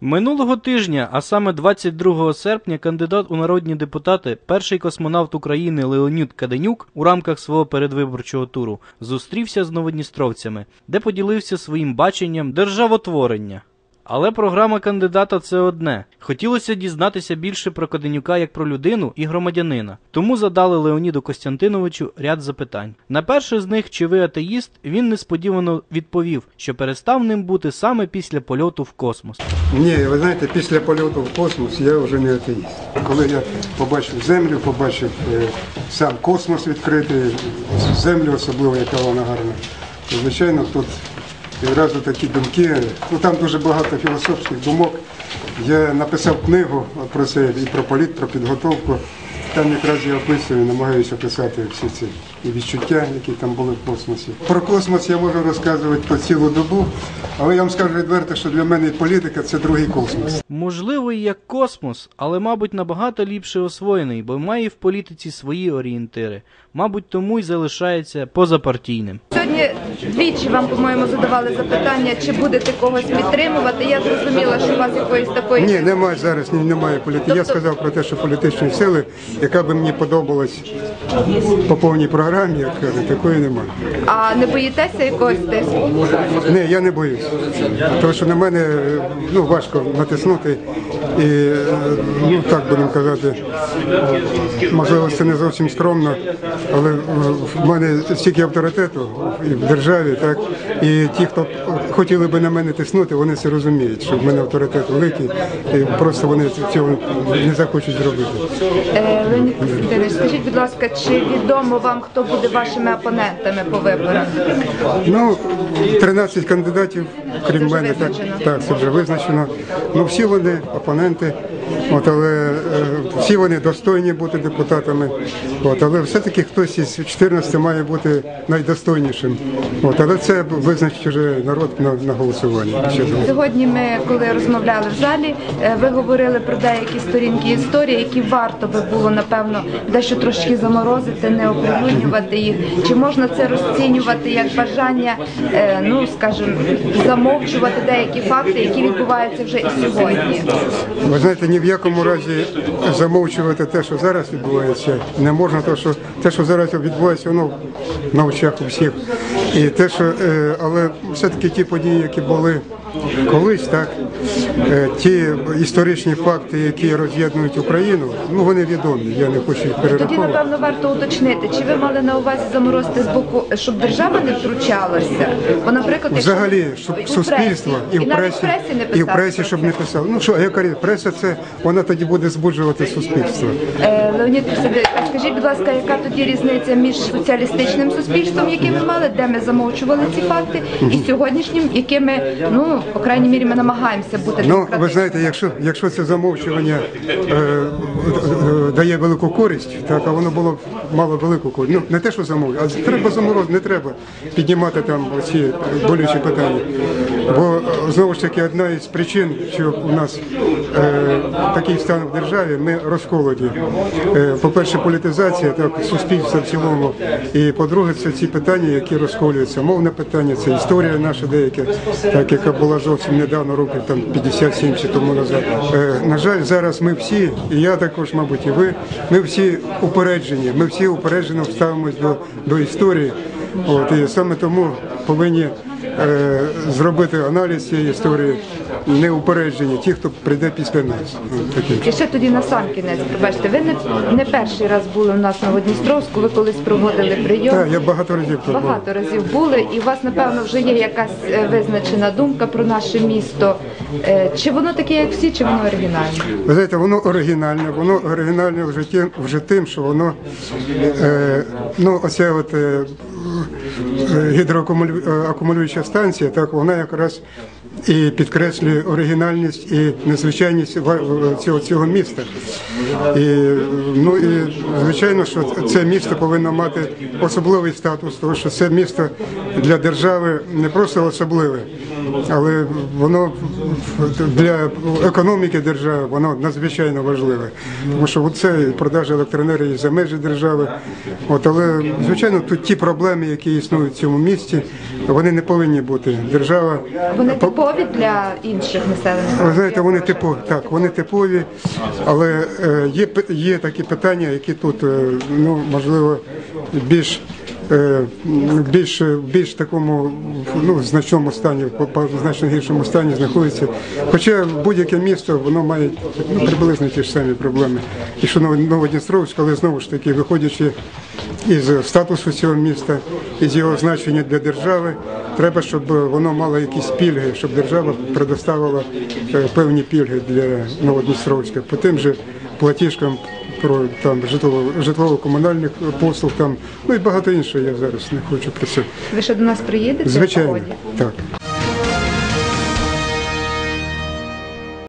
Минулого тижня, а саме 22 серпня, кандидат у народні депутати, перший космонавт України Леонід Каденюк у рамках свого передвиборчого туру зустрівся з новодністровцями, де поділився своїм баченням державотворення. Але програма кандидата це одне. Хотілося дізнатися більше про Каденюка як про людину і громадянина. Тому задали Леоніду Костянтиновичу ряд запитань. На перше з них, чи ви атеїст, він несподівано відповів, що перестав ним бути саме після польоту в космос. Ні, ви знаєте, після польоту в космос я вже не атеїст. Коли я побачив землю, побачив е, сам космос відкритий, землю особливо, яка вона гарна, то звичайно тут відразу такі думки. Ну там дуже багато філософських думок. Я написав книгу про це і про політ, про підготовку. Там якраз я описую, намагаюся описати всі ці відчуття, які там були в космосі. Про космос я можу розказувати по цілу добу, але я вам скажу відверто, що для мене політика це другий космос. Можливо, і як космос, але, мабуть, набагато ліпше освоєний, бо має в політиці свої орієнтири. Мабуть, тому й залишається позапартійним. Сьогодні двічі вам, по-моєму, задавали запитання, чи будете когось підтримувати. Я зрозуміла, що у вас якоїсь такої Ні, немає зараз, ні, немає політики. Я Тобто- сказав про те, що політичної сили, яка би мені подобалась по повній програмі, як кажуть, такої немає. а не боїтеся якогось тиску? Ні, я не боюсь. Тому що на мене ну, важко натиснути. І е, ну так будемо казати, можливо, це не зовсім скромно, але е, в мене стільки авторитету і в державі, так і ті, хто хотіли би на мене тиснути, вони це розуміють, що в мене авторитет великий, і просто вони цього не захочуть зробити. Леонід Костянтинович, скажіть, будь ласка, чи відомо вам, хто буде вашими опонентами по виборах? Ну, 13 кандидатів, крім мене, так, так, це вже визначено. Ну, всі вони опоненти, от, але е, всі вони достойні бути депутатами. От, але все-таки хтось із 14 має бути найдостойнішим. От, але це визначить вже народ на, на голосуванні. Сьогодні ми, коли розмовляли в залі, е, ви говорили про деякі сторінки історії, які варто би було напевно дещо трошки заморозити, не оприлюднювати їх. Чи можна це розцінювати як бажання, е, ну скажімо, замовчувати деякі факти, які відбуваються вже і сьогодні? Ви знаєте, ні в якому разі замовчувати те, що зараз відбувається, не можна, тому що те, що зараз відбувається, воно на очах у всіх. І те, що, е, але все-таки ті події, які були колись, так, е, ті історичні факти, які роз'єднують Україну, ну вони відомі, я не хочу їх Тоді, напевно, варто уточнити, чи ви мали на увазі заморозити з боку, щоб держава не втручалася? Бо, наприклад, якщо- Взагалі, щоб І суспільство і в пресі, в пресі не і в пресі, щоб не писали. Ну що, я кажу, преса це вона тоді буде збуджувати суспільство. Е, Леонід а скажіть, будь ласка, яка тоді різниця між соціалістичним суспільством, яке ми мали, де ми замовчували ці факти, і сьогоднішнім, якими, ну, по крайній мірі, ми намагаємося бути Ну, ви знаєте, якщо, якщо це замовчування е, е, дає велику користь, так, а воно було мало велику користь. Ну, не те, що замовлення, а треба заморозити, не треба піднімати там ці болючі питання. Бо е, знову ж таки одна із причин, що у нас е, такий стан в державі, ми розколоді. Е, по-перше, політизація, так, суспільства в цілому. І по-друге, це ці питання, які розколюються. Мовне питання, це історія наша деяка, так, яка була зовсім недавно, років там 50-70 тому назад. Е, на жаль, зараз ми всі, і я також, мабуть, і ви, ми всі упереджені, ми всі упереджено ставимось до, до історії. От, і саме тому повинні зробити аналіз цієї історії неупереджені, ті, хто прийде після нас. І ще тоді на сам кінець, пробачте, ви не, не перший раз були у нас на Водністровську, ви колись проводили прийом. Так, я багато разів тут був. Багато разів були, і у вас, напевно, вже є якась е, визначена думка про наше місто. Е, Чи воно таке, як всі, чи воно оригінальне? Ви знаєте, воно оригінальне, воно оригінальне вже тим, вже тим що воно е, ну, оця от е, гідроакумулююча станція, так вона якраз і підкреслює оригінальність і незвичайність цього, цього міста. І, ну і звичайно, що це місто повинно мати особливий статус, тому що це місто для держави не просто особливе, але воно для економіки держави воно надзвичайно важливе. Тому що це продажа електроенергії за межі держави. От, але звичайно, тут ті проблеми, які існують в цьому місті, вони не повинні бути. Держава Вони типові для інших населених. ви знаєте, вони типові, так, вони типові, але е, є, є такі питання, які тут, е, ну, можливо, більш, більш, більш такому ну, значному стані, значно гіршому стані знаходиться. Хоча будь-яке місто, воно має ну, приблизно ті ж самі проблеми. І що Ново- Новодністровськ, але знову ж таки, виходячи із статусу цього міста, із його значення для держави, треба, щоб воно мало якісь пільги, щоб держава предоставила е, певні пільги для Новодністровська по тим же платіжкам про там житлово житлово-комунальних послуг, там ну і багато іншого. Я зараз не хочу про це. Ви ще до нас приїдете? Звичайно, так.